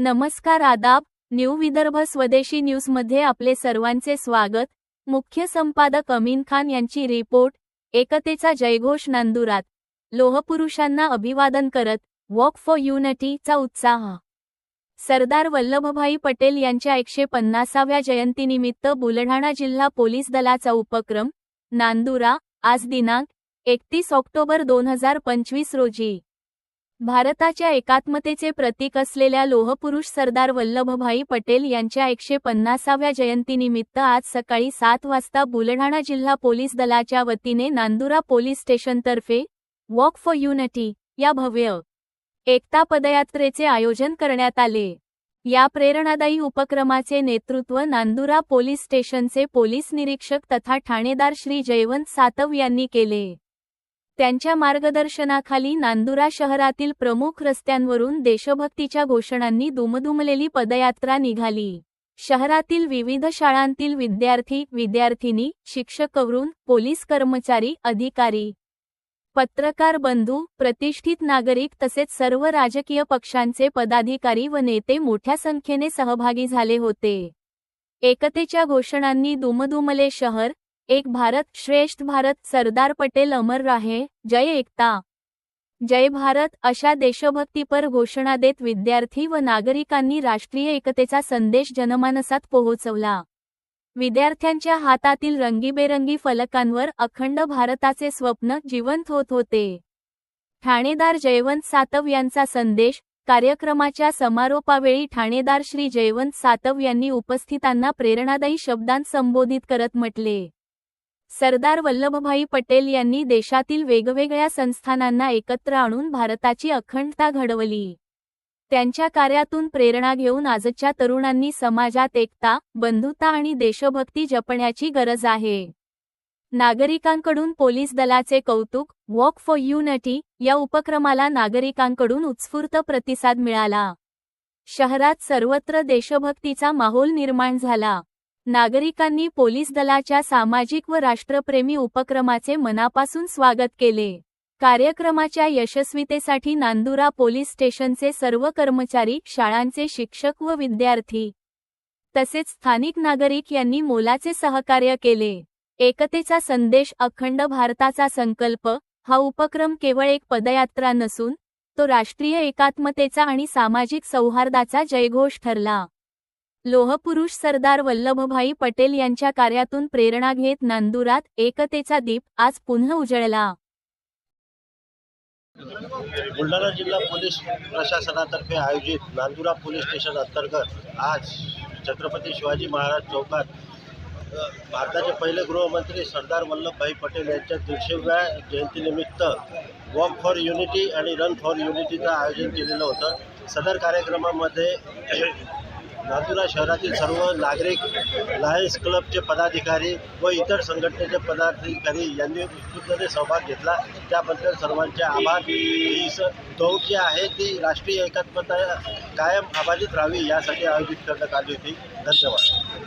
नमस्कार आदाब न्यू विदर्भ स्वदेशी न्यूजमध्ये आपले सर्वांचे स्वागत. मुख्य संपादक अमीन खान यांची रिपोर्ट एकतेचा जयघोष नांदुरात. लोहपुरुषांना अभिवादन करत वॉक फॉर युनिटीचा उत्साह. सरदार वल्लभभाई पटेल यांच्या एकशे पन्नासाव्या जयंतीनिमित्त बुलढाणा जिल्हा पोलीस दलाचा उपक्रम नांदुरा आज दिनांक एकतीस ऑक्टोबर दोन हजार पंचवीस रोजी. भारताच्या एकात्मतेचे प्रतीक असलेल्या लोहपुरुष सरदार वल्लभभाई पटेल यांच्या एकशे पन्नासाव्या जयंतीनिमित्त आज सकाळी सात वाजता बुलढाणा जिल्हा पोलीस दलाच्या वतीने नांदुरा पोलीस स्टेशनतर्फे वॉक फॉर युनिटी या भव्य एकता पदयात्रेचे आयोजन करण्यात आले. या प्रेरणादायी उपक्रमाचे नेतृत्व नांदुरा पोलीस स्टेशनचे पोलीस निरीक्षक तथा ठाणेदार श्री जयवंत सातव यांनी केले. त्यांच्या मार्गदर्शनाखाली नांदुरा शहरातील प्रमुख रस्त्यांवरून देशभक्तीच्या घोषणांनी दुमदुमलेली पदयात्रा निघाली. शहरातील विविध शाळांतील विद्यार्थी विद्यार्थिनी शिक्षकवरून पोलीस कर्मचारी अधिकारी पत्रकार बंधू प्रतिष्ठित नागरिक तसेच सर्व राजकीय पक्षांचे पदाधिकारी व नेते मोठ्या संख्येने सहभागी झाले होते. एकतेच्या घोषणांनी दुमदुमले शहर एक भारत श्रेष्ठ भारत सरदार पटेल अमर राहे जय एकता. जय भारत अशा देशभक्तीपर घोषणा देत विद्यार्थी व नागरिकांनी राष्ट्रीय एकतेचा संदेश जनमानसात पोहोचवला. विद्यार्थ्यांच्या हातातील रंगीबेरंगी फलकांवर अखंड भारताचे स्वप्न जिवंत होत होते. ठाणेदार जयवंत सातव यांचा संदेश कार्यक्रमाच्या समारोपावेळी ठाणेदार श्री जयवंत सातव यांनी उपस्थितांना प्रेरणादायी शब्दांत संबोधित करत म्हटले. सरदार वल्लभभाई पटेल यांनी देशातील वेगवेगळ्या संस्थानांना एकत्र आणून भारताची अखंडता घडवली. त्यांच्या कार्यातून प्रेरणा घेऊन आजच्या तरुणांनी समाजात एकता बंधुता आणि देशभक्ती जपण्याची गरज आहे. नागरिकांकडून पोलीस दलाचे कौतुक वॉक फॉर युनिटी या उपक्रमाला नागरिकांकडून उत्स्फूर्त प्रतिसाद मिळाला. शहरात सर्वत्र देशभक्तीचा माहोल निर्माण झाला. नागरिकांनी पोलीस दलाच्या सामाजिक व राष्ट्रप्रेमी उपक्रमाचे मनापासून स्वागत केले. कार्यक्रमाच्या यशस्वीतेसाठी नांदुरा पोलीस स्टेशनचे सर्व कर्मचारी शाळांचे शिक्षक व विद्यार्थी तसेच स्थानिक नागरिक यांनी मोलाचे सहकार्य केले. एकतेचा संदेश अखंड भारताचा संकल्प हा उपक्रम केवळ एक पदयात्रा नसून तो राष्ट्रीय एकात्मतेचा आणि सामाजिक सौहार्दाचा जयघोष ठरला. लोहपुरुष सरदार वल्लभभाई पटेल यांच्या कार्यातून प्रेरणा घेत नांदुरात एकतेचा दीप आज पुन्हा उजळला. बुलढाणा जिल्हा पोलीस प्रशासनातर्फे आयोजित नांदुरा पोलीस स्टेशन अंतर्गत आज छत्रपती शिवाजी महाराज चौकात भारताचे पहिले गृहमंत्री सरदार वल्लभभाई पटेल यांच्या दीडशेव्या जयंतीनिमित्त वॉक फॉर युनिटी आणि रन फॉर युनिटीचं आयोजन केलेलं होतं. सदर कार्यक्रमामध्ये नांदुरा शहरातील सर्व नागरिक लायन्स क्लबचे पदाधिकारी व इतर संघटनेचे पदाधिकारी यांनी उत्स्फूर्तने सहभाग घेतला. त्याबद्दल सर्वांचे आभार. ही स दौड जी आहे ती राष्ट्रीय एकात्मता कायम अबाधित राहावी यासाठी आयोजित करण्यात आली होती. धन्यवाद.